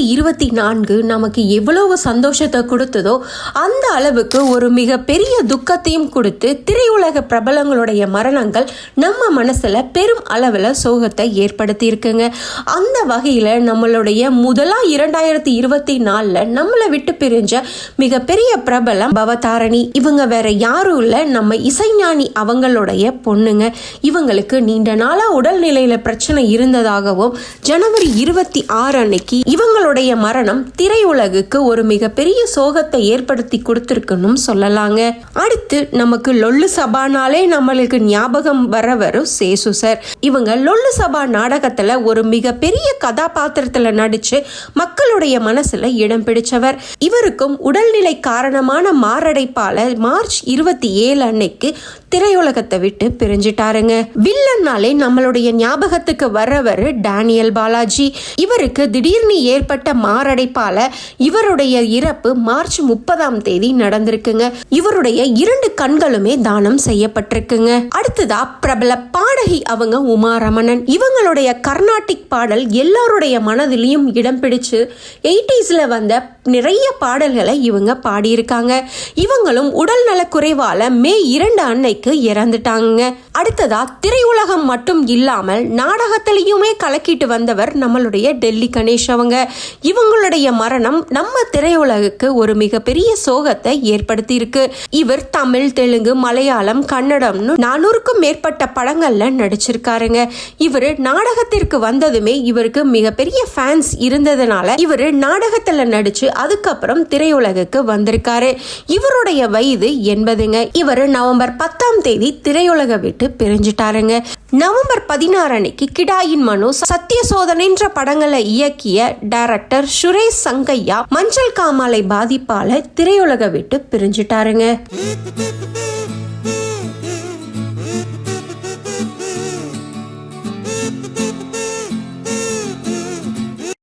இருபத்தி நான்கு நமக்கு எவ்வளவு சந்தோஷத்தை கொடுத்ததோ அந்த அளவுக்கு ஒரு மிகப்பெரிய துக்கத்தையும் கொடுத்து திரையுலக பிரபலங்களுடைய மரணங்கள் நம்ம மனசுல பெரும் அளவில் சோகத்தை ஏற்படுத்தி இருக்குங்க அந்த வகையில் நம்மளுடைய முதலா இரண்டாயிரத்தி இருபத்தி நாலில் நம்மளை விட்டு பிரிஞ்ச மிகப்பெரிய பிரபலம் பவதாரணி. இவங்க வேற யாரும் இல்லை நம்ம இசைஞானி அவங்களுடைய பொண்ணுங்க. இவங்களுக்கு நீண்ட நாளாக உடல்நிலையில பிரச்சனை இருந்ததாகவும் ஜனவரி இருபத்தி ஆறு அன்னைக்கு அவங்களுடைய மரணம் திரையுலகுக்கு ஒரு மிகப்பெரிய சோகத்தை ஏற்படுத்தி கொடுத்துருக்குன்னு சொல்லலாங்க. அடுத்து நமக்கு லொல்லு சபானாலே நம்மளுக்கு ஞாபகம் வர வரும் சேசு சார். இவங்க லொல்லு சபா நாடகத்துல ஒரு மிகப்பெரிய கதாபாத்திரத்துல நடிச்சு மக்களுடைய மனசுல இடம் பிடிச்சவர். இவருக்கும் உடல்நிலை காரணமான மாரடைப்பால மார்ச் இருபத்தி ஏழு அன்னைக்கு திரையுலகத்தை விட்டு பிரிஞ்சிட்டாருங்க. வில்லன்னாலே நம்மளுடைய ஞாபகத்துக்கு வர்றவர் டேனியல் பாலாஜி. இவருக்கு திடீர்னு ஏற்பட்ட மாரடைப்பால இவருடைய இறப்பு மார்ச் முப்பதாம் தேதி நடந்திருக்குங்க. இவருடைய இரண்டு கண்களுமே தானம் செய்யப்பட்டிருக்குங்க. அடுத்ததா பிரபல பாடகி அவங்க உமா ரமணன் இவங்களுடைய கர்நாடிக் பாடல் எல்லாருடைய மனதிலையும் இடம் பிடிச்சு எயிட்டிஸ்ல வந்த நிறைய பாடல்களை இவங்க பாடியிருக்காங்க. இவங்களும் உடல் நலக்குறைவால மே இரண்டு அன்னைக்கு இறந்துட்டாங்க அடுத்ததா திரையுலகம் மட்டும் இல்லாமல் நாடகத்திலையுமே கலக்கிட்டு வந்தவர் நம்மளுடைய டெல்லி கணேஷ் அவங்க. இவங்களுடைய மரணம் நம்ம திரையுலகுக்கு ஒரு மிகப்பெரிய சோகத்தை ஏற்படுத்தி இருக்கு இவர் தமிழ் தெலுங்கு மலையாளம் கன்னடம்னு நானூறுக்கும் மேற்பட்ட படங்கள்ல நடிச்சிருக்காருங்க. இவர் நாடகத்திற்கு வந்ததுமே இவருக்கு மிகப்பெரிய ஃபேன்ஸ் இருந்ததுனால இவர் நாடகத்துல நடிச்சு அதுக்கப்புறம் திரையுலகுக்கு வந்திருக்காரு. இவருடைய வயது எண்பதுங்க. இவர் நவம்பர் பத்தாம் தேதி திரையுலக விட்டு விட்டு பிரிஞ்சிட்டாருங்க. நவம்பர் பதினாறு அன்னைக்கு கிடாயின் மனு சத்திய சோதனைன்ற படங்களை இயக்கிய டைரக்டர் சுரேஷ் சங்கையா மஞ்சள் காமாலை பாதிப்பால திரையுலக விட்டு பிரிஞ்சிட்டாருங்க.